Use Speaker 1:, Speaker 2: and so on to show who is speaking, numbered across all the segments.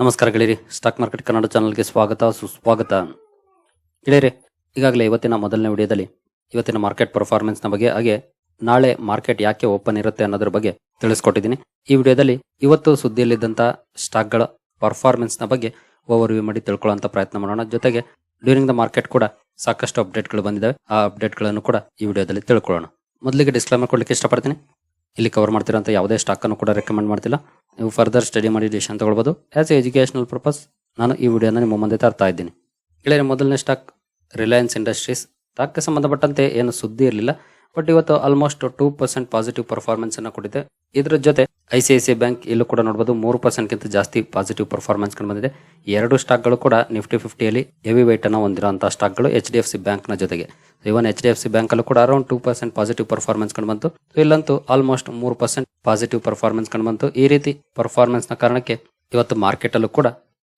Speaker 1: ನಮಸ್ಕಾರ ಗೆಳೆಯರಿ. Stock market Kannada ಚಾನಲ್ಗೆ ಸ್ವಾಗತ, ಸುಸ್ವಾಗತ. ಗೆಳೆಯರಿ, ಈಗಾಗಲೇ ಇವತ್ತಿನ ಮೊದಲನೇ ವಿಡಿಯೋದಲ್ಲಿ ಇವತ್ತಿನ ಮಾರ್ಕೆಟ್ ಪರ್ಫಾರ್ಮೆನ್ಸ್ನ ಬಗ್ಗೆ, ಹಾಗೆ ನಾಳೆ ಮಾರ್ಕೆಟ್ ಯಾಕೆ ಓಪನ್ ಇರುತ್ತೆ ಅನ್ನೋದ್ರ ಬಗ್ಗೆ ತಿಳಿಸ್ಕೊಟ್ಟಿದ್ದೀನಿ. ಈ ವಿಡಿಯೋದಲ್ಲಿ ಇವತ್ತು ಸುದ್ದಿಯಲ್ಲಿದ್ದಂಥ ಸ್ಟಾಕ್ಗಳ ಪರ್ಫಾರ್ಮೆನ್ಸ್ನ ಬಗ್ಗೆ ಓವರ್ ವ್ಯೂ ಮಾಡಿ ತಿಳ್ಕೊಳ್ಳೋಂಥ ಪ್ರಯತ್ನ ಮಾಡೋಣ. ಜೊತೆಗೆ ಡ್ಯೂರಿಂಗ್ ದ ಮಾರ್ಕೆಟ್ ಕೂಡ ಸಾಕಷ್ಟು ಅಪ್ಡೇಟ್ಗಳು ಬಂದಿದ್ದಾವೆ ಆ ಅಪ್ಡೇಟ್ಗಳನ್ನು ಕೂಡ ಈ ವಿಡಿಯೋದಲ್ಲಿ ತಿಳ್ಕೊಳ್ಳೋಣ. ಮೊದಲಿಗೆ ಡಿಸ್ಕ್ಲೈಮರ್ ಕೊಡಲಿಕ್ಕೆ ಇಷ್ಟಪಡ್ತೀನಿ. ಇಲ್ಲಿ ಕವರ್ ಮಾಡ್ತಿರೋಂಥ ಯಾವುದೇ ಸ್ಟಾಕ್ ಅನ್ನು ಕೂಡ ರೆಕಮೆಂಡ್ ಮಾಡ್ತಿಲ್ಲ. ನೀವು ಫರ್ದರ್ ಸ್ಟಡಿ ಮಾಡಿ ಡಿಸಿಷನ್ ತಗೊಳ್ಬೋದು. ಆ್ಯಸ್ ಎ ಎಜುಕೇಶನಲ್ ಪರ್ಪಸ್ ನಾನು ಈ ವಿಡಿಯೋನ ನಿಮ್ಮ ಮುಂದೆ ತರ್ತಾ ಇದ್ದೀನಿ. ಗೆಳೆಯರೆ, ಮೊದಲನೇ ಸ್ಟಾಕ್ ರಿಲಯನ್ಸ್ ಇಂಡಸ್ಟ್ರೀಸ್ ಸ್ಟಾಕ್ಗೆ ಸಂಬಂಧಪಟ್ಟಂತೆ ಏನು ಸುದ್ದಿ ಇರಲಿಲ್ಲ ಬಟ್ ಇವತ್ತು ಆಲ್ಮೋಸ್ಟ್ ಟೂ ಪರ್ಸೆಂಟ್ ಪಾಸಿಟಿವ್ ಪರ್ಫಾರ್ಮೆನ್ಸನ್ನು ಕೊಟ್ಟಿದೆ. ಇದರ ಜೊತೆ I C I C bank ಇಲ್ಲೂ ಕೂಡ ನೋಡಬಹುದು ಮೂರು ಪರ್ಸೆಂಟ್ಗಿಂತ ಜಾಸ್ತಿ ಪಾಸಿಟಿವ್ ಪರ್ಫಾರ್ಮೆನ್ಸ್ ಕಂಡು ಬಂದಿದೆ. ಎರಡು ಸ್ಟಾಕ್ಗಳು ಕೂಡ ನಿಫ್ಟಿ ಫಿಫ್ಟಿಯಲ್ಲಿ ಹೆವಿ ವೈಟ್ ಅನ್ನು ಹೊಂದಿರುವಂತಹ ಸ್ಟಾಕ್ಗಳು ಎಚ್ ಡಿ ಎಫ್ ಸಿ ಬ್ಯಾಂಕ್ನ ಜೊತೆಗೆ. Even H D F C ಬ್ಯಾಂಕಲ್ಲೂ ಕೂಡ around two percent positive performance ಕಂಡು ಬಂತು. ಇಲ್ಲಂತೂ ಆಲ್ಮೋಸ್ಟ್ ಮೂರು ಪರ್ಸೆಂಟ್ ಪಾಸಿಟಿವ್ ಪರ್ಫಾರ್ಮೆನ್ಸ್ ಕಂಡು ಬಂತು. ಈ ರೀತಿ ಪರ್ಫಾರ್ಮೆನ್ಸ್ನ ಕಾರಣಕ್ಕೆ ಇವತ್ತು ಮಾರ್ಕೆಟ್ ಅಲ್ಲೂ ಕೂಡ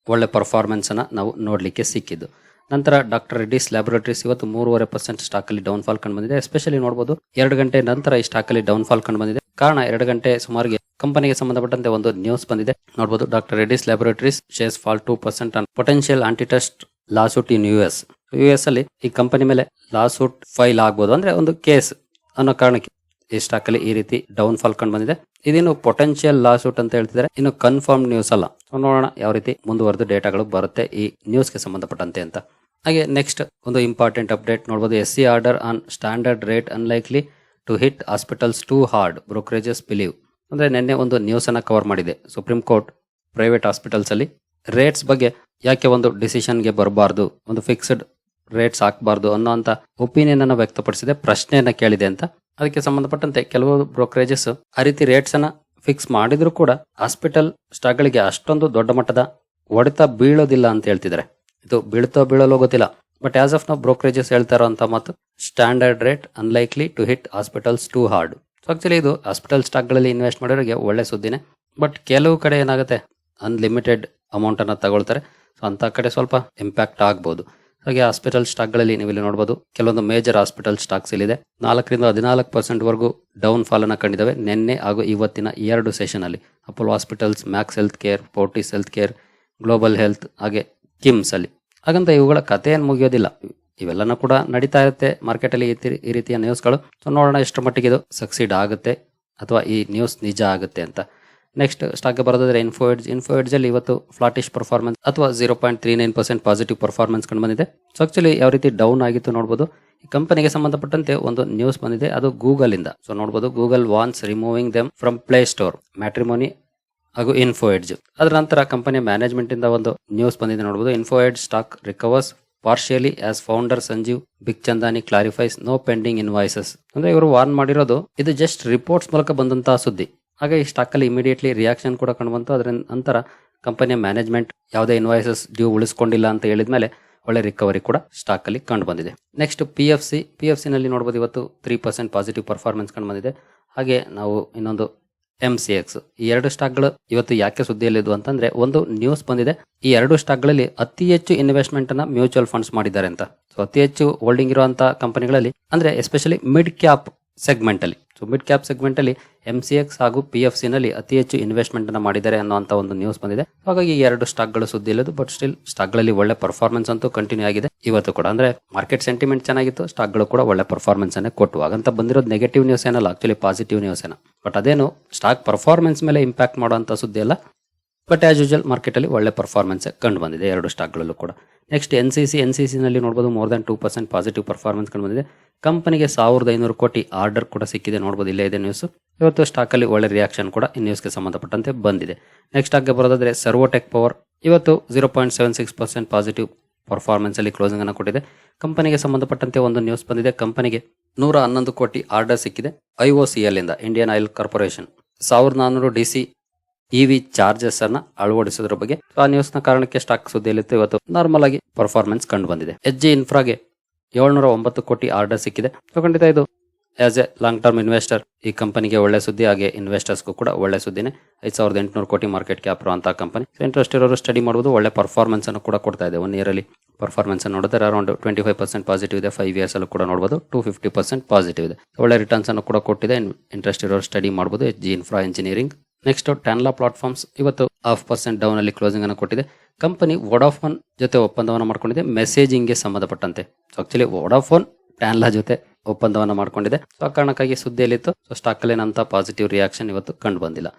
Speaker 1: ಒಳ್ಳೆ ಪರ್ಫಾರ್ಮೆನ್ಸ್ ನಾವು ನೋಡಲಿಕ್ಕೆ ಸಿಕ್ಕಿದ್ದು. ನಂತರ ಡಾಕ್ಟರ್ ರೆಡ್ಡಿಸ್ ಲ್ಯಾಬೊರೇಟರೀಸ್ ಇವತ್ತು ಮೂರುವರೆ ಪರ್ಸೆಂಟ್ ಸ್ಟಾಕ್ ಅಲ್ಲಿ ಡೌನ್ ಫಾಲ್ ಕಂಡು ಬಂದಿದೆ. ಎಸ್ಪೆಷಲಿ ನೋಡಬಹುದು ಎರಡು ಗಂಟೆ ನಂತರ ಈ ಸ್ಟಾಕ್ ಅಲ್ಲಿ ಡೌನ್ ಫಾಲ್ ಕಂಡು ಬಂದಿದೆ. ಕಾರಣ ಎರಡು ಗಂಟೆ ಸುಮಾರಿಗೆ ಕಂಪನಿಗೆ ಸಂಬಂಧಪಟ್ಟಂತೆ ಒಂದು ನ್ಯೂಸ್ ಬಂದಿದೆ. ನೋಡಬಹುದು doctor Reddy's laboratories shares fall two percent on potential antitrust lawsuit in U S U ಅಲ್ಲಿ ಈ ಕಂಪನಿ ಮೇಲೆ ಲಾಸೂಟ್ ಫೈಲ್ ಆಗ್ಬೋದು ಅಂದ್ರೆ ಒಂದು ಕೇಸ್ ಅನ್ನೋ ಕಾರಣಕ್ಕೆ ಈ ಸ್ಟಾಕ್ ಅಲ್ಲಿ ಈ ರೀತಿ ಡೌನ್ ಫಾಲ್ ಕಂಡು ಬಂದಿದೆ. ಇದೇನು ಪೊಟೆನ್ಶಿಯಲ್ ಲಾಸೂಟ್ ಅಂತ ಹೇಳ್ತಿದ್ರೆ ಇನ್ನು ಕನ್ಫರ್ಮ್ ನ್ಯೂಸ್ ಅಲ್ಲ. ನೋಡೋಣ ಯಾವ ರೀತಿ ಮುಂದುವರೆದು ಡೇಟಾಗಳು ಬರುತ್ತೆ ಈ ನ್ಯೂಸ್ಗೆ ಸಂಬಂಧಪಟ್ಟಂತೆ ಅಂತ. ಹಾಗೆ ನೆಕ್ಸ್ಟ್ ಒಂದು ಇಂಪಾರ್ಟೆಂಟ್ ಅಪ್ಡೇಟ್ ನೋಡಬಹುದು S C order on standard rate unlikely to hit hospitals too hard brokerages believe ಅಂದರೆ ನಿನ್ನೆ ಒಂದು ನ್ಯೂಸ್ ಅನ್ನ ಕವರ್ ಮಾಡಿದೆ. ಸುಪ್ರೀಂ ಕೋರ್ಟ್ ಪ್ರೈವೇಟ್ ಹಾಸ್ಪಿಟಲ್ಸ್ ಅಲ್ಲಿ ರೇಟ್ಸ್ ಬಗ್ಗೆ ಯಾಕೆ ಒಂದು ಡಿಸಿಷನ್ಗೆ ಬರಬಾರ್ದು, ಒಂದು ಫಿಕ್ಸ್ಡ್ ರೇಟ್ಸ್ ಹಾಕಬಾರ್ದು ಅನ್ನೋಂಥ ಒಪಿನಿಯನ್ ಅನ್ನ ವ್ಯಕ್ತಪಡಿಸಿದೆ, ಪ್ರಶ್ನೆಯನ್ನ ಕೇಳಿದೆ ಅಂತ. ಅದಕ್ಕೆ ಸಂಬಂಧಪಟ್ಟಂತೆ ಕೆಲವು ಬ್ರೋಕರೇಜಸ್ ಆ ರೀತಿ ರೇಟ್ಸ್ ಅನ್ನ ಫಿಕ್ಸ್ ಮಾಡಿದ್ರು ಕೂಡ ಹಾಸ್ಪಿಟಲ್ ಸ್ಟಾಕ್ಗಳಿಗೆ ಅಷ್ಟೊಂದು ದೊಡ್ಡ ಮಟ್ಟದ ಹೊಡೆತ ಬೀಳೋದಿಲ್ಲ ಅಂತ ಹೇಳ್ತಿದ್ದಾರೆ. ಇದು ಬೀಳ್ತೋ ಬೀಳಲು ಗೊತ್ತಿಲ್ಲ ಬಟ್ ಆಸ್ ಆಫ್ ನಾವು ಬ್ರೋಕರೇಜಸ್ ಹೇಳ್ತಾ ಇರೋ ಮಾತು standard rate unlikely to hit hospitals too hard so actually ಇದು ಹಾಸ್ಪಿಟಲ್ ಸ್ಟಾಕ್ಗಳಲ್ಲಿ ಇನ್ವೆಸ್ಟ್ ಮಾಡೋರಿಗೆ ಒಳ್ಳೆ ಸುದ್ದಿನೇ. ಬಟ್ ಕೆಲವು ಕಡೆ ಏನಾಗುತ್ತೆ? ಅನ್ಲಿಮಿಟೆಡ್ ಅಮೌಂಟ್ ಅನ್ನ ತಗೊಳ್ತಾರೆ. ಸೊ ಅಂತ ಕಡೆ ಸ್ವಲ್ಪ ಇಂಪ್ಯಾಕ್ಟ್ ಆಗ್ಬೋದು. ಹಾಗೆ ಹಾಸ್ಪಿಟಲ್ ಸ್ಟಾಕ್ಗಳಲ್ಲಿ ನೀವು ಇಲ್ಲಿ ನೋಡಬಹುದು ಕೆಲವೊಂದು ಮೇಜರ್ ಹಾಸ್ಪಿಟಲ್ ಸ್ಟಾಕ್ಸ್ ಇಲ್ಲಿದೆ. ನಾಲ್ಕರಿಂದ ಹದಿನಾಲ್ಕು ಪರ್ಸೆಂಟ್ ವರೆಗೂ ಡೌನ್ ಫಾಲ್ ಅನ್ನ ಕಂಡಿದ್ದಾವೆ ನಿನ್ನೆ ಹಾಗೂ ಇವತ್ತಿನ ಎರಡು ಸೆಷನ್ ಅಲ್ಲಿ. Apollo hospitals Max health care Fortis health care global health ಹಾಗೆ ಕಿಮ್ಸ್ ಅಲ್ಲಿ. ಹಾಗಂತ ಇವುಗಳ ಕಥೆಯನ್ನು ಮುಗಿಯೋದಿಲ್ಲ. ಇವೆಲ್ಲನೂ ಕೂಡ ನಡೀತಾ ಇರುತ್ತೆ. ಮಾರ್ಕೆಟಲ್ಲಿ ಈ ರೀತಿಯ ನ್ಯೂಸ್ಗಳು ಸೊ ನೋಡೋಣ ಎಷ್ಟು ಮಟ್ಟಿಗೆ ಇದು ಸಕ್ಸೀಡ್ ಆಗುತ್ತೆ ಅಥವಾ ಈ ನ್ಯೂಸ್ ನಿಜ ಆಗುತ್ತೆ ಅಂತ. ನೆಕ್ಸ್ಟ್ ಸ್ಟಾಕ್ ಬರೋದಾದ್ರೆ ಇನ್ಫೋಎಡ್ಜ್ ಅಲ್ಲಿ ಇವತ್ತು ಫ್ಲಾಟಿಶ್ ಪರ್ಫಾರ್ಮೆನ್ಸ್ ಅಥವಾ zero point three nine percent positive performance ಕಂಡು ಬಂದಿದೆ. ಸೊ ಆಕ್ಚುಲಿ ಯಾವ ರೀತಿ ಡೌನ್ ಆಗಿತ್ತು ನೋಡ್ಬೋದು. ಈ ಕಂಪನಿಗೆ ಸಂಬಂಧಪಟ್ಟಂತೆ ಒಂದು ನ್ಯೂಸ್ ಬಂದಿದೆ. ಅದು ಗೂಗಲ್ ಇಂದ. ಸೊ ನೋಡಬಹುದು Google warns removing them from play store matrimony ಹಾಗೂ ಇನ್ಫೋ ಎಡ್ಜ್ ಅದರ ನಂತರ ಕಂಪನಿಯ ಮ್ಯಾನೇಜ್ಮೆಂಟ್ ಇಂದ ಒಂದು ನ್ಯೂಸ್ ಬಂದಿದೆ ನೋಡಬಹುದು info edge stock recovers partially as founder Sanjeev Bikhchandani clarifies no pending invoices ಅಂದ್ರೆ ಇವರು ವಾರ್ನ್ ಮಾಡಿರೋದು, ಇದು ಜಸ್ಟ್ ರಿಪೋರ್ಟ್ಸ್ ಮೂಲಕ ಬಂದಂತಹ ಸುದ್ದಿ. ಹಾಗೆ ಈ ಸ್ಟಾಕ್ ಅಲ್ಲಿ ಇಮಿಡಿಯೇಟ್ಲಿ ರಿಯಾಕ್ಷನ್ ಕೂಡ ಕಂಡುಬಂತು. ಅದರ ನಂತರ ಕಂಪನಿಯ ಮ್ಯಾನೇಜ್ಮೆಂಟ್ ಯಾವುದೇ ಇನ್ವಾಯ್ಸಸ್ ಡ್ಯೂ ಉಳಿಸ್ಕೊಂಡಿಲ್ಲ ಅಂತ ಹೇಳಿದ ಮೇಲೆ ಒಳ್ಳೆ ರಿಕವರಿ ಕೂಡ ಸ್ಟಾಕ್ ಅಲ್ಲಿ ಕಂಡು ಬಂದಿದೆ next P F C P F C ನಲ್ಲಿ ನೋಡಬಹುದು ಇವತ್ತು ತ್ರೀ ಪರ್ಸೆಂಟ್ ಪಾಸಿಟಿವ್ ಪರ್ಫಾರ್ಮೆನ್ಸ್ ಕಂಡು ಬಂದಿದೆ ಹಾಗೆ ನಾವು ಇನ್ನೊಂದು ಎಂ ಸಿ ಎಕ್ಸ್ ಈ ಎರಡು ಸ್ಟಾಕ್ಗಳು ಇವತ್ತು ಯಾಕೆ ಸುದ್ದಿಯಲ್ಲಿದ್ವು ಅಂತಂದ್ರೆ ಒಂದು ನ್ಯೂಸ್ ಬಂದಿದೆ. ಈ ಎರಡು ಸ್ಟಾಕ್ಗಳಲ್ಲಿ ಅತಿ ಹೆಚ್ಚು ಇನ್ವೆಸ್ಟ್ಮೆಂಟ್ ಅನ್ನ ಮ್ಯೂಚುವಲ್ ಫಂಡ್ಸ್ ಮಾಡಿದ್ದಾರೆ ಅಂತ. ಸೊ ಅತಿ ಹೆಚ್ಚು ಹೋಲ್ಡಿಂಗ್ ಇರುವಂತಹ ಕಂಪನಿಗಳಲ್ಲಿ ಅಂದ್ರೆ ಎಸ್ಪೆಷಲಿ ಮಿಡ್ ಕ್ಯಾಪ್ ಸೆಗ್ಮೆಂಟ್ ಅಲ್ಲಿ. ಸೊ ಮಿಡ್ ಕ್ಯಾಪ್ ಸೆಗ್ಮೆಂಟಲ್ಲಿ ಎಂ ಸಿ ಎಕ್ಸ್ ಹಾಗೂ ಪಿ ಎಫ್ ಸಿನಲ್ಲಿ ಅತಿ ಹೆಚ್ಚು ಇನ್ವೆಸ್ಟ್ಮೆಂಟ್ ಅನ್ನು ಮಾಡಿದ್ದಾರೆ ಅನ್ನುವಂಥ ಒಂದು ನ್ಯೂಸ್ ಬಂದಿದೆ. ಹಾಗಾಗಿ ಎರಡು ಸ್ಟಾಕ್ಗಳು ಸುದ್ದಿ ಇಲ್ಲದು ಬಟ್ ಸ್ಟಿಲ್ ಸ್ಟಾಕ್ಗಳಲ್ಲಿ ಒಳ್ಳೆ ಪರ್ಫಾರ್ಮೆನ್ಸ್ ಅಂತೂ ಕಂಟಿನ್ಯೂ ಆಗಿದೆ ಇವತ್ತು ಕೂಡ. ಅಂದ್ರೆ ಮಾರ್ಕೆಟ್ ಸೆಂಟಿಮೆಂಟ್ ಚೆನ್ನಾಗಿತ್ತು ಸ್ಟಾಕ್ಗಳು ಕೂಡ ಒಳ್ಳೆ ಪರ್ಫಾರ್ಮೆನ್ಸ್ ಅನ್ನೇ ಕೊಟ್ಟು ಹಾಗಂತ ಬಂದಿರೋದು ನೆಗೆಟಿವ್ ನ್ಯೂಸ್ ಏನಲ್ಲ ಆಕ್ಚುಲಿ ಪಾಸಿಟಿವ್ ನ್ಯೂಸ್ ಏನ. ಬಟ್ ಅದೇನು ಸ್ಟಾಕ್ ಪರ್ಫಾರ್ಮೆನ್ಸ್ ಮೇಲೆ ಇಂಪ್ಯಾಕ್ಟ್ ಮಾಡುವಂತ ಸುದ್ದಿ ಅಲ್ಲ. ಬಟ್ ಆಸ್ ಯೂಶಲ್ ಮಾರ್ಕೆಟ್ ಅಲ್ಲಿ ಒಳ್ಳೆ ಪರ್ಫಾರ್ಮೆನ್ಸ್ ಕಂಡು ಬಂದಿದೆ ಎರಡು ಸ್ಟಾಕ್ಗಳಲ್ಲೂ ಕೂಡ. Next N C C N C ಸಿನಲ್ಲಿ ನೋಡ್ಬೋದು more than two percent positive performance ಕಂಡು ಬಂದಿದೆ. ಕಂಪನಿಗೆ ಸಾವಿರದ ಐನೂರು ಕೋಟಿ ಆರ್ಡರ್ ಕೂಡ ಸಿಕ್ಕಿದೆ. ನೋಡ್ಬೋದು ಇಲ್ಲೇ ಇದೆ ನ್ಯೂಸ್ ಇವತ್ತು ಸ್ಟಾಕಲ್ಲಿ ಒಳ್ಳೆ ರಿಯಾಕ್ಷನ್ ಕೂಡ ಈ ನ್ಯೂಸ್ಗೆ ಸಂಬಂಧಪಟ್ಟಂತೆ ಬಂದಿದೆ. ನೆಕ್ಸ್ಟ್ ಆಗಿ ಬರೋದಾದ್ರೆ ಸರ್ವೋಟೆಕ್ ಪವರ್ ಇವತ್ತು zero point seven six percent positive ಪರ್ಫಾರ್ಮೆನ್ಸಲ್ಲಿ closing ಅನ್ನು ಕೊಟ್ಟಿದೆ. ಕಂಪನಿಗೆ ಸಂಬಂಧಪಟ್ಟಂತೆ ಒಂದು ನ್ಯೂಸ್ ಬಂದಿದೆ. ಕಂಪನಿಗೆ ನೂರ ಹನ್ನೊಂದು ಕೋಟಿ ಆರ್ಡರ್ ಸಿಕ್ಕಿದೆ. ಐ ಒ ಸಿ ಎಲ್ ಇಂದ ಇಂಡಿಯನ್ ಆಯಿಲ್ ಕಾರ್ಪೊರೇಷನ್ ಸಾವಿರದ ನಾನ್ನೂರು ಡಿ ಸಿ ಇವಿ ಚಾರ್ಜಸ್ ಅನ್ನ ಅಳವಡಿಸೋದ್ರ ಬಗ್ಗೆ ಆ ನ್ಯೂಸ್ನ ಕಾರಣಕ್ಕೆ ಸ್ಟಾಕ್ ಸುದ್ದಿಯಲ್ಲಿತ್ತು. ಇವತ್ತು ನಾರ್ಮಲ್ ಆಗಿ ಪರ್ಫಾರ್ಮೆನ್ಸ್ ಕಂಡು ಬಂದಿದೆ. ಎಚ್ ಜಿ ಇನ್ಫ್ರಾಗೆ ಏಳ್ನೂರ ಒಂಬತ್ತು ಕೋಟಿ ಆರ್ಡರ್ ಸಿಕ್ಕಿದೆ. ಖಂಡಿತ ಇದು. As a long term investor ಈ ಕಂಪನಿಗೆ ಒಳ್ಳೆ ಸುದ್ದಿ, ಹಾಗೆ ಇನ್ವೆಸ್ಟರ್ಸ್ಗೂ ಕೂಡ ಒಳ್ಳೆ ಸುದ್ದಿನೇ. ಐದು ಸಾವಿರದ ಎಂಟುನೂರು ಕೋಟಿ ಮಾರ್ಕೆಟ್ ಕ್ಯಾಪ್ ಅಂತ ಕಂಪನಿ ಇಂಟ್ರೆಸ್ಟ್ ಇರೋರು ಸ್ಟಡಿ ಮಾಡುವುದು ಒಳ್ಳೆ ಪರ್ಫಾರ್ಮೆನ್ಸ್ ಅನ್ನು ಕೂಡ ಕೊಡ್ತಾ ಇದೆ. ಒನ್ ಇಯರ್ ಅಲ್ಲಿ ಪರ್ಫಾರ್ಮೆನ್ಸ್ ನೋಡಿದ್ರೆ around twenty five percent positive ಇದೆ. ಫೈವ್ ಇಯರ್ಸ್ ಅಲ್ಲೂ ಕೂಡ ನೋಡಬಹುದು ಟೂ ಫಿಫ್ಟಿ ಪರ್ಸೆಂಟ್ ಪಾಸಿಟಿವ್ ಇದೆ. ಒಳ್ಳೆ ರಿಟರ್ನ್ಸ್ ಅನ್ನು ಕೂಡ ಕೊಟ್ಟಿದೆ. ಇಂಟ್ರೆಸ್ಟ್ ಇರೋರು ಸ್ಟಡಿ ಮಾಡಬಹುದು H G infra engineering next Tanla platforms ಇವತ್ತು ಹಾಫ್ ಪರ್ಸೆಂಟ್ ಡೌನ್ ಅಲ್ಲಿ ಕ್ಲೋಸಿಂಗ್ ಅನ್ನು ಕೊಟ್ಟಿದೆ. ಕಂಪನಿ ವೋಡಾಫೋನ್ ಜೊತೆ ಒಪ್ಪಂದವನ್ನು ಮಾಡ್ಕೊಂಡಿದೆ. ಮೆಸೇಜಿಂಗ್ಗೆ ಸಂಬಂಧಪಟ್ಟಂತೆ. ಸೊ ಆಕ್ಚುಲಿ ವೋಡಾಫೋನ್ ಟ್ಯಾನ್ಲಾ ಜೊತೆ ಒಪ್ಪಂದವನ್ನು ಮಾಡ್ಕೊಂಡಿದೆ. ಸೊ ಆ ಕಾರಣಕ್ಕಾಗಿ ಸುದ್ದಿಯಲ್ಲಿತ್ತು. ಸೊ ಸ್ಟಾಕ್ ಪಾಸಿಟಿವ್ ರಿಯಾಕ್ಷನ್ ಇವತ್ತು ಕಂಡು ಬಂದಿಲ್ಲ.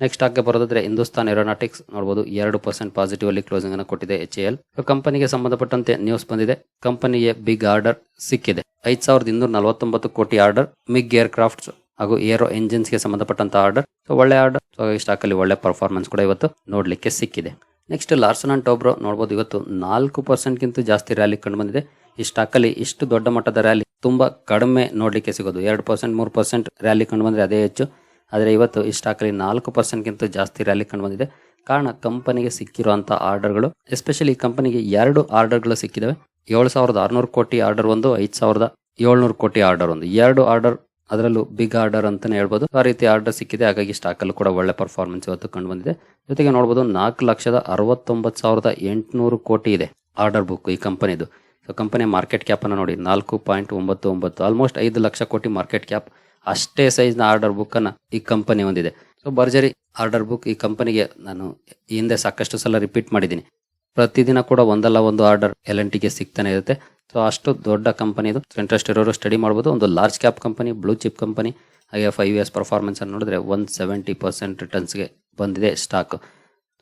Speaker 1: ನೆಕ್ಸ್ಟ್ ಆಗಿ ಬರೋದಾದ್ರೆ ಹಿಂದೂಸ್ತಾನ್ ಏರೋನಾಟಿಕ್ಸ್ ನೋಡಬಹುದು ಎರಡು ಪರ್ಸೆಂಟ್ ಪಾಸಿಟಿವ್ ಅಲ್ಲಿ ಕ್ಲೋಸಿಂಗ್ ಅನ್ನು ಕೊಟ್ಟಿದೆ ಎಚ್ ಎಲ್ ಕಂಪನಿಗೆ ಸಂಬಂಧಪಟ್ಟಂತೆ ನ್ಯೂಸ್ ಬಂದಿದೆ. ಕಂಪನಿಗೆ ಬಿಗ್ ಆರ್ಡರ್ ಸಿಕ್ಕಿದೆ. ಐದ್ ಸಾವಿರದ ಇನ್ನೂರ ನಲವತ್ತೊಂಬತ್ತು ಕೋಟಿ ಆರ್ಡರ್ ಮಿಗ್ ಏರ್ ಕ್ರಾಫ್ಟ್ಸ್ ಹಾಗೂ ಏರೋ ಎಂಜಿನ್ಸ್ಗೆ ಸಂಬಂಧಪಟ್ಟಂತ ಆರ್ಡರ್ ಸೊ ಒಳ್ಳೆ ಆರ್ಡರ್ ಸೊ ಈ ಸ್ಟಾಕ್ ಅಲ್ಲಿ ಒಳ್ಳೆ ಪರ್ಫಾರ್ಮೆನ್ಸ್ ಕೂಡ ಇವತ್ತು ನೋಡಲಿಕ್ಕೆ ಸಿಕ್ಕಿದೆ. ನೆಕ್ಸ್ಟ್ ಲಾರ್ಸನ್ ಅಂಡ್ ಟೋಬ್ರೋ ನೋಡಬಹುದು ಇವತ್ತು ನಾಲ್ಕು ಪರ್ಸೆಂಟ್ಗಿಂತ ಜಾಸ್ತಿ ರ್ಯಾಲಿ ಕಂಡು ಬಂದಿದೆ. ಈ ಸ್ಟಾಕ್ ಅಲ್ಲಿ ಇಷ್ಟು ದೊಡ್ಡ ಮಟ್ಟದ ರ್ಯಾಲಿ ತುಂಬಾ ಕಡಿಮೆ ನೋಡಲಿಕ್ಕೆ ಸಿಗೋದು. ಎರಡು ಪರ್ಸೆಂಟ್ ಮೂರು ಪರ್ಸೆಂಟ್ ರ್ಯಾಲಿ ಕಂಡು ಬಂದ್ರೆ ಅದೇ ಹೆಚ್ಚು. ಆದರೆ ಇವತ್ತು ಈ ಸ್ಟಾಕ್ ಅಲ್ಲಿ ನಾಲ್ಕು ಪರ್ಸೆಂಟ್ಗಿಂತ ಜಾಸ್ತಿ ರ್ಯಾಲಿ ಕಂಡು ಬಂದಿದೆ. ಕಾರಣ ಕಂಪನಿಗೆ ಸಿಕ್ಕಿರುವಂಥ ಆರ್ಡರ್ಗಳು ಎಸ್ಪೆಷಲಿ ಕಂಪನಿಗೆ ಎರಡು ಆರ್ಡರ್ಗಳು ಸಿಕ್ಕಿದವೆ. ಏಳು ಸಾವಿರದ ಆರುನೂರು ಕೋಟಿ ಆರ್ಡರ್ ಒಂದು, ಐದು ಸಾವಿರದ ಏಳ್ನೂರು ಕೋಟಿ ಆರ್ಡರ್ ಒಂದು. ಎರಡು ಆರ್ಡರ್ ಅದರಲ್ಲೂ ಬಿಗ್ ಆರ್ಡರ್ ಅಂತಾನೆ ಹೇಳ್ಬೋದು. ಆ ರೀತಿ ಆರ್ಡರ್ ಸಿಕ್ಕಿದೆ. ಹಾಗಾಗಿ ಸ್ಟಾಕ್ ಅಲ್ಲೂ ಕೂಡ ಒಳ್ಳೆ ಪರ್ಫಾರ್ಮೆನ್ಸ್ ಇವತ್ತು ಕಂಡು ಬಂದಿದೆ ಜೊತೆಗೆ ನೋಡಬಹುದು ನಾಲ್ಕು ಲಕ್ಷದ ಅರವತ್ತೊಂಬತ್ತು ಸಾವಿರದ ಎಂಟುನೂರು ಕೋಟಿ ಇದೆ ಆರ್ಡರ್ ಬುಕ್ ಈ ಕಂಪನಿದು ಸೊ ಕಂಪನಿ ಮಾರ್ಕೆಟ್ ಕ್ಯಾಪ್ ಅನ್ನು ನೋಡಿ, ನಾಲ್ಕು ಪಾಯಿಂಟ್ ಒಂಬತ್ತು ಒಂಬತ್ತು ಆಲ್ಮೋಸ್ಟ್ ಐದು ಲಕ್ಷ ಕೋಟಿ ಮಾರ್ಕೆಟ್ ಕ್ಯಾಪ್ ಅಷ್ಟೇ ಸೈಜ್ನ ಆರ್ಡರ್ ಬುಕ್ ಅನ್ನ ಈ ಕಂಪನಿ ಹೊಂದಿದೆ ಸೊ ಭರ್ಜರಿ ಆರ್ಡರ್ ಬುಕ್ ಈ ಕಂಪನಿಗೆ ನಾನು ಹಿಂದೆ ಸಾಕಷ್ಟು ಸಲ ರಿಪೀಟ್ ಮಾಡಿದ್ದೀನಿ. ಪ್ರತಿದಿನ ಕೂಡ ಒಂದಲ್ಲ ಒಂದು ಆರ್ಡರ್ ಎಲ್ ಎನ್ ಟಿಗೆ ಸಿಗ್ತಾನೆ ಇರುತ್ತೆ. ಸೊ ಅಷ್ಟು ದೊಡ್ಡ ಕಂಪನಿ ಇದು. ಇಂಟ್ರೆಸ್ಟ್ ಇರೋರು ಸ್ಟಡಿ ಮಾಡ್ಬೋದು. ಒಂದು large cap company blue chip company ಹಾಗೆ ಫೈವ್ ಇಯರ್ಸ್ ಪರ್ಫಾರ್ಮೆನ್ಸ್ ಅನ್ನು ನೋಡಿದ್ರೆ ಒನ್ ಸೆವೆಂಟಿ ಪರ್ಸೆಂಟ್ ರಿಟರ್ನ್ಸ್ಗೆ ಬಂದಿದೆ ಸ್ಟಾಕ್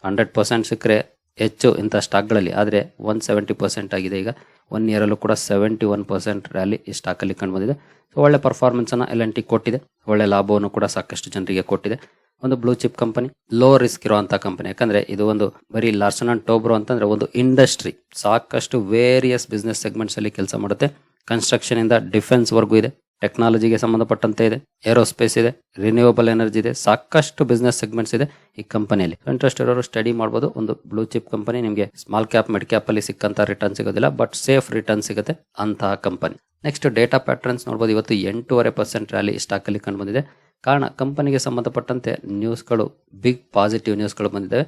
Speaker 1: ಹಂಡ್ರೆಡ್ ಪರ್ಸೆಂಟ್ ಸಿಕ್ಕರೆ ಹೆಚ್ಚು ಇಂಥ ಸ್ಟಾಕ್ಗಳಲ್ಲಿ ಆದರೆ ಒನ್ ಸೆವೆಂಟಿ ಪರ್ಸೆಂಟ್ ಆಗಿದೆ ಈಗ. ಒನ್ ಇಯರಲ್ಲೂ ಕೂಡ ಸೆವೆಂಟಿ ಒನ್ ಪರ್ಸೆಂಟ್ ರ್ಯಾಲಿ ಈ ಸ್ಟಾಕಲ್ಲಿ ಕಂಡು ಬಂದಿದೆ. ಸೊ ಒಳ್ಳೆ ಪರ್ಫಾರ್ಮೆನ್ಸನ್ನು ಎಲ್ ಎನ್ ಕೊಟ್ಟಿದೆ. ಒಳ್ಳೆ ಲಾಭವನ್ನು ಕೂಡ ಸಾಕಷ್ಟು ಜನರಿಗೆ ಕೊಟ್ಟಿದೆ. ಒಂದು blue chip company low risk ಇರುವಂತಹ ಕಂಪನಿ ಯಾಕಂದ್ರೆ ಇದು ಒಂದು ಬರೀ ಲಾರ್ಸನ್ ಅಂಡ್ ಟೋಬ್ರೋ ಅಂತಂದ್ರೆ ಒಂದು ಇಂಡಸ್ಟ್ರಿ ಸಾಕಷ್ಟು ವೇರಿಯಸ್ ಬಿಸ್ನೆಸ್ ಸೆಗ್ಮೆಂಟ್ಸ್ ಅಲ್ಲಿ ಕೆಲಸ ಮಾಡುತ್ತೆ. ಕನ್ಸ್ಟ್ರಕ್ಷನ್ ಇಂದ ಡಿಫೆನ್ಸ್ ವರ್ಗೂ ಇದೆ. ಟೆಕ್ನಾಲಜಿಗೆ ಸಂಬಂಧಪಟ್ಟಂತೆ ಇದೆ, ಏರೋಸ್ಪೇಸ್ ಇದೆ ರಿನ್ಯೂವಬಲ್ ಎನರ್ಜಿ ಇದೆ, ಸಾಕಷ್ಟು ಬಿಸ್ನೆಸ್ ಸೆಗ್ಮೆಂಟ್ಸ್ ಇದೆ ಈ ಕಂಪನಿಯಲ್ಲಿ ಇಂಟ್ರೆಸ್ಟ್ ಇರೋರು ಸ್ಟಡಿ ಮಾಡಬಹುದು ಒಂದು ಬ್ಲೂ ಚಿಪ್ ಕಂಪನಿ ನಿಮಗೆ ಸ್ಮಾಲ್ ಕ್ಯಾಪ್ ಮಿಡ್ ಕ್ಯಾಪ್ ಅಲ್ಲಿ ಸಿಕ್ಕಂತ ರಿಟರ್ನ್ ಸಿಗೋದಿಲ್ಲ ಬಟ್ ಸೇಫ್ ರಿಟರ್ನ್ ಸಿಗುತ್ತೆ ಅಂತಹ ಕಂಪನಿ ನೆಕ್ಸ್ಟ್ ಡೇಟಾ ಪ್ಯಾಟ್ರನ್ಸ್ ನೋಡಬಹುದು ಇವತ್ತು ಎಂಟೂವರೆ ಪರ್ಸೆಂಟ್ ರ್ಯಾಲಿ ಸ್ಟಾಕ್ ಅಲ್ಲಿ ಕಂಡು ಬಂದಿದೆ. ಕಾರಣ ಕಂಪನಿಗೆ ಸಂಬಂಧಪಟ್ಟಂತೆ ನ್ಯೂಸ್ಗಳು ಬಿಗ್ ಪಾಸಿಟಿವ್ ನ್ಯೂಸ್ಗಳು ಬಂದಿದ್ದಾವೆ.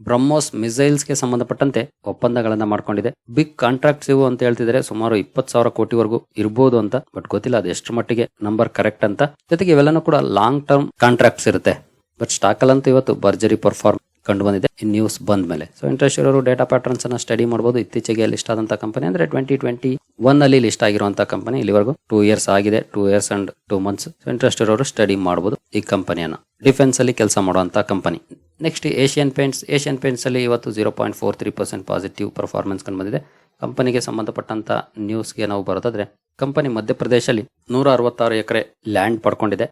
Speaker 1: ಬ್ರಹ್ಮೋಸ್ ಮಿಸೈಲ್ಸ್ಗೆ ಸಂಬಂಧಪಟ್ಟಂತೆ ಒಪ್ಪಂದಗಳನ್ನ ಮಾಡ್ಕೊಂಡಿದೆ. ಬಿಗ್ ಕಾಂಟ್ರಾಕ್ಟ್ಸ್ ಇವು ಅಂತ ಹೇಳ್ತಿದ್ರೆ ಸುಮಾರು ಇಪ್ಪತ್ತು ಸಾವಿರ ಕೋಟಿವರೆಗೂ ಇರ್ಬೋದು ಅಂತ, ಬಟ್ ಗೊತ್ತಿಲ್ಲ ಅದು ಎಷ್ಟು ಮಟ್ಟಿಗೆ ನಂಬರ್ ಕರೆಕ್ಟ್ ಅಂತ. ಜೊತೆಗೆ ಇವೆಲ್ಲನೂ ಕೂಡ ಲಾಂಗ್ ಟರ್ಮ್ ಕಾಂಟ್ರಾಕ್ಟ್ಸ್ ಇರುತ್ತೆ. ಬಟ್ ಸ್ಟಾಕಲ್ ಅಂತ ಇವತ್ತು ಭರ್ಜರಿ ಪರ್ಫಾರ್ಮ್ ಕಂಡು ಬಂದಿದೆ ಈ ನ್ಯೂಸ್ ಬಂದ ಮೇಲೆ ಸೊ ಇಂಟ್ರೆಸ್ಟ್ ಇರೋರು ಡೇಟಾ ಪ್ಯಾಟರ್ನ್ಸ್ ಅನ್ನ ಸ್ಟಡಿ ಮಾಡಬಹುದು ಇತ್ತೀಚೆಗೆ ಲಿಸ್ಟ್ ಆದಂತ ಕಂಪನಿ ಅಂದ್ರೆ ಟ್ವೆಂಟಿ ಟ್ವೆಂಟಿ ಒನ್ ಅಲ್ಲಿ ಲಿಸ್ಟ್ ಆಗಿರುವಂತಹ ಕಂಪನಿ ಇಲ್ಲಿವರೆಗೂ. ಟೂ ಇಯರ್ಸ್ ಆಗಿದೆ. Two years and two months interest ಇರೋರು ಸ್ಟಡಿ ಮಾಡಬಹುದು ಈ ಕಂಪನಿಯನ್ನ ಡಿಫೆನ್ಸ್ ಅಲ್ಲಿ ಕೆಲಸ ಮಾಡುವಂತ company next Asian paints Asian paints ಅಲ್ಲಿ ಇವತ್ತು zero point four three percent positive performance ಕಂಡು ಬಂದಿದೆ ಕಂಪನಿಗೆ ಸಂಬಂಧಪಟ್ಟಂತ ನ್ಯೂಸ್ಗೆ ನಾವು ಬರೋದಾದ್ರೆ ಕಂಪನಿ ಮಧ್ಯಪ್ರದೇಶಲ್ಲಿ ನೂರ ಅರವತ್ತಾರು ಎಕರೆ ಲ್ಯಾಂಡ್ ಪಡ್ಕೊಂಡಿದೆ.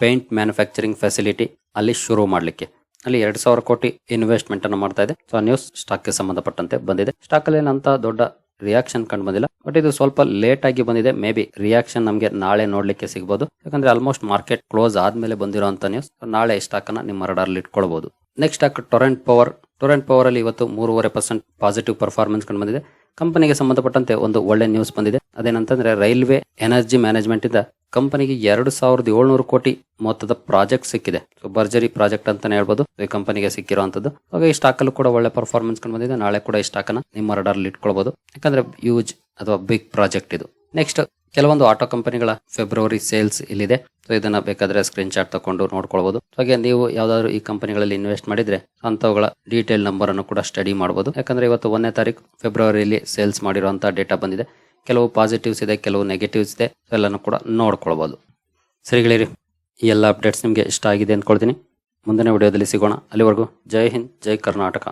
Speaker 1: ಪೇಂಟ್ ಮ್ಯಾನುಫ್ಯಾಕ್ಚರಿಂಗ್ ಫೆಸಿಲಿಟಿ ಅಲ್ಲಿ ಶುರು ಮಾಡಲಿಕ್ಕೆ. ಅಲ್ಲಿ ಎರಡ್ ಸಾವಿರ ಕೋಟಿ ಇನ್ವೆಸ್ಟ್ಮೆಂಟ್ ಅನ್ನು ಮಾಡ್ತಾ ಇದೆ. ಸೊ ನ್ಯೂಸ್ ಸ್ಟಾಕ್ಗೆ ಸಂಬಂಧಪಟ್ಟಂತೆ ಬಂದಿದೆ. ಸ್ಟಾಕ್ ಅಲ್ಲಿ ಏನಂತ ದೊಡ್ಡ ರಿಯಾಕ್ಷನ್ ಕಂಡು ಬಂದಿಲ್ಲ. ಬಟ್ ಇದು ಸ್ವಲ್ಪ ಲೇಟ್ ಆಗಿ ಬಂದಿದೆ. ಮೇ ಬಿ ರಿಯಾಕ್ಷನ್ ನಮಗೆ ನಾಳೆ ನೋಡ್ಲಿಕ್ಕೆ ಸಿಗಬಹುದು ಯಾಕಂದ್ರೆ ಆಲ್ಮೋಸ್ಟ್ ಮಾರ್ಕೆಟ್ ಕ್ಲೋಸ್ ಆದ್ಮೇಲೆ ಬಂದಿರುವಂತ ನ್ಯೂಸ್ ನಾಳೆ ಸ್ಟಾಕ್ ಅನ್ನ ನಿಮ್ಮ ರಡಾರ್ಲಿ ಇಟ್ಕೊಳ್ಬಹುದು next stock Torrent power Torrent power ಅಲ್ಲಿ ಇವತ್ತು ಮೂರುವರೆ ಪರ್ಸೆಂಟ್ ಪಾಸಿಟಿವ್ ಪರ್ಫಾರ್ಮೆನ್ಸ್ ಕಂಡು ಬಂದಿದೆ. ಕಂಪನಿಗೆ ಸಂಬಂಧಪಟ್ಟಂತೆ ಒಂದು ಒಳ್ಳೆ ನ್ಯೂಸ್ ಬಂದಿದೆ. ಅದೇನಂತಂದ್ರೆ ರೈಲ್ವೆ ಎನರ್ಜಿ ಮ್ಯಾನೇಜ್ಮೆಂಟ್ ಇಂದ ಕಂಪನಿಗೆ ಎರಡು ಸಾವಿರದ ಏಳ್ನೂರು ಕೋಟಿ ಮೊತ್ತದ ಪ್ರಾಜೆಕ್ಟ್ ಸಿಕ್ಕಿದೆ. ಸೊ ಬರ್ಜರಿ ಪ್ರಾಜೆಕ್ಟ್ ಅಂತಾನೆ ಹೇಳ್ಬೋದು. ಈ ಕಂಪನಿಗೆ ಸಿಕ್ಕಿರುವಂತದ್ದು. ಹಾಗೆ ಈ ಸ್ಟಾಕ್ ಅಲ್ಲೂ ಕೂಡ ಒಳ್ಳೆ ಪರ್ಫಾರ್ಮೆನ್ಸ್ ಕಂಡು ಬಂದಿದೆ. ನಾಳೆ ಕೂಡ ಈ ಸ್ಟಾಕ್ ಅನ್ನ ನಿಮ್ಮ ರಡಾರ್ ಇಟ್ಕೊಳ್ಬಹುದು ಯಾಕಂದ್ರೆ ಯೂಜ್ ಅಥವಾ ಬಿಗ್ ಪ್ರಾಜೆಕ್ಟ್ ಇದು. ನೆಕ್ಸ್ಟ್ ಕೆಲವೊಂದು ಆಟೋ ಕಂಪನಿಗಳ ಫೆಬ್ರವರಿ ಸೇಲ್ಸ್ ಇಲ್ಲಿದೆ. ಸೊ ಇದನ್ನ ಬೇಕಾದ್ರೆ ಸ್ಕ್ರೀನ್ ಶಾಟ್ ತಗೊಂಡು ನೋಡ್ಕೊಳ್ಬಹುದು ಹಾಗೆ ನೀವು ಯಾವ್ದಾದ್ರು ಈ ಕಂಪನಿಗಳಲ್ಲಿ ಇನ್ವೆಸ್ಟ್ ಮಾಡಿದ್ರೆ ಅಂತವುಗಳ ಡೀಟೇಲ್ ನಂಬರ್ ಅನ್ನು ಕೂಡ ಸ್ಟಡಿ ಮಾಡಬಹುದು ಯಾಕಂದ್ರೆ ಇವತ್ತು ಒಂದನೇ ತಾರೀಕು ಫೆಬ್ರವರಿಯಲ್ಲಿ ಸೇಲ್ಸ್ ಮಾಡಿರುವಂತಹ ಡೇಟಾ ಬಂದಿದೆ. ಕೆಲವು ಪಾಸಿಟಿವ್ಸ್ ಇದೆ, ಕೆಲವು ನೆಗೆಟಿವ್ಸ್ ಇದೆ. ಎಲ್ಲನೂ ಕೂಡ ನೋಡ್ಕೊಳ್ಬಹುದು ಸರಿಗಳಿರಿ ಈ ಎಲ್ಲ ಅಪ್ಡೇಟ್ಸ್ ನಿಮಗೆ ಇಷ್ಟ ಆಗಿದೆ ಅಂದ್ಕೊಳ್ತೀನಿ. ಮುಂದಿನ ವಿಡಿಯೋದಲ್ಲಿ ಸಿಗೋಣ. ಅಲ್ಲಿವರೆಗೂ ಜೈ ಹಿಂದ್, ಜೈ ಕರ್ನಾಟಕ.